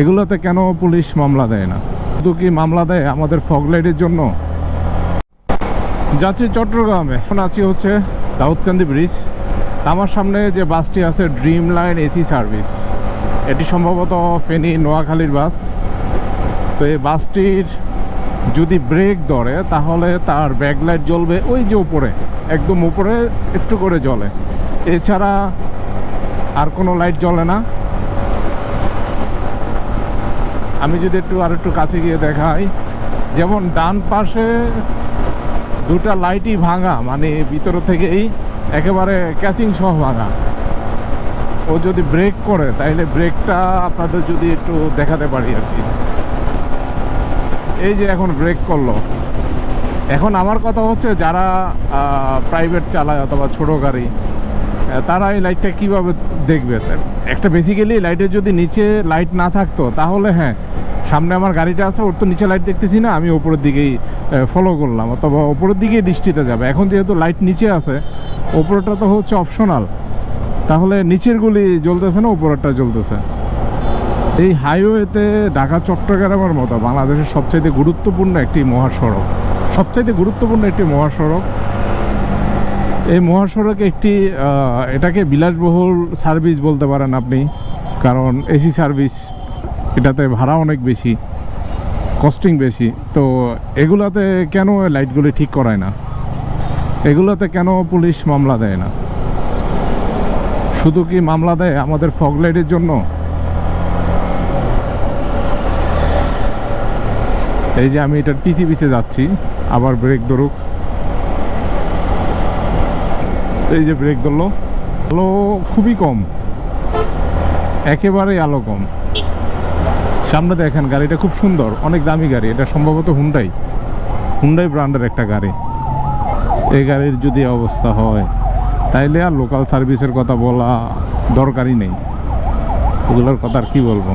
এগুলোতে কেন পুলিশ মামলা দেয় না? শুধু কি মামলা দেয় আমাদের ফগলাইটের জন্য? যাচ্ছি চট্টগ্রামে। এখন আছি হচ্ছে দাউদকান্দি ব্রিজ। আমার সামনে যে বাসটি আছে ড্রিম লাইন এসি সার্ভিস এটি সম্ভবত ফেনী নোয়াখালীর বাস। তো এই বাসটির যদি ব্রেক ধরে, তাহলে তার ব্যাকলাইট জ্বলবে ওই যে উপরে, একদম উপরে একটু করে জ্বলে। এছাড়া আর কোনো লাইট জ্বলে না। আমি যদি একটু আর একটু কাছে গিয়ে দেখাই, যেমন ডান পাশে দুটা লাইটই ভাঙা মানে ভিতর থেকেই একেবারে ক্যাচিং সহ ভাঙা। ও যদি ব্রেক করে তাইলে ব্রেকটা আপনাদের যদি একটু দেখাতে পারি আর কি। এই যে এখন ব্রেক করল। এখন আমার কথা হচ্ছে, যারা প্রাইভেট চালায় অথবা ছোটো গাড়ি তারা এই লাইটটা কীভাবে দেখবে? একটা বেসিক্যালি লাইটের যদি নিচে লাইট না থাকতো, তাহলে হ্যাঁ সামনে আমার গাড়িটা আছে, ওর তো নিচে লাইট দেখতেছি না, আমি উপরের দিকেই ফলো করলাম। অথবা উপরের দিকেই দৃষ্টিতে যাবে। এখন যেহেতু লাইট নিচে আছে ওপরটা তো হচ্ছে অপশনাল তাহলে নিচের গুলি জ্বলতেছে না, উপরেরটা জ্বলতেছে? এই হাইওয়েতে ঢাকা চট্টগ্রামের মতো, বাংলাদেশের সবচাইতে গুরুত্বপূর্ণ একটি মহাসড়ক। সবচাইতে গুরুত্বপূর্ণ একটি মহাসড়ক। এই মহাসড়ক একটি এটাকে বিলাসবহুল সার্ভিস বলতে পারেন আপনি। কারণ এসি সার্ভিস এটাতে ভাড়া অনেক বেশি কস্টিং বেশি, তো এগুলাতে কেন লাইটগুলি ঠিক করায় না? এগুলোতে কেন পুলিশ মামলা দেয় না? শুধু কি মামলা দেয় আমাদের ফগ লাইটের জন্য? এই যে আমি এটার পিছিয়ে পিছিয়ে যাচ্ছি, আবার ব্রেক ধরুক। এই যে ব্রেক ধরলো। আলো খুবই কম, একেবারেই আলো কম। সামনে দেখেন গাড়িটা খুব সুন্দর, অনেক দামি গাড়ি। এটা সম্ভবত হুন্ডাই হুন্ডাই ব্র্যান্ডের একটা গাড়ি। এই গাড়ির যদি অবস্থা হয়, তাইলে আর লোকাল সার্ভিসের কথা বলা দরকারই নেই। ওগুলোর কথা আর কী বলব?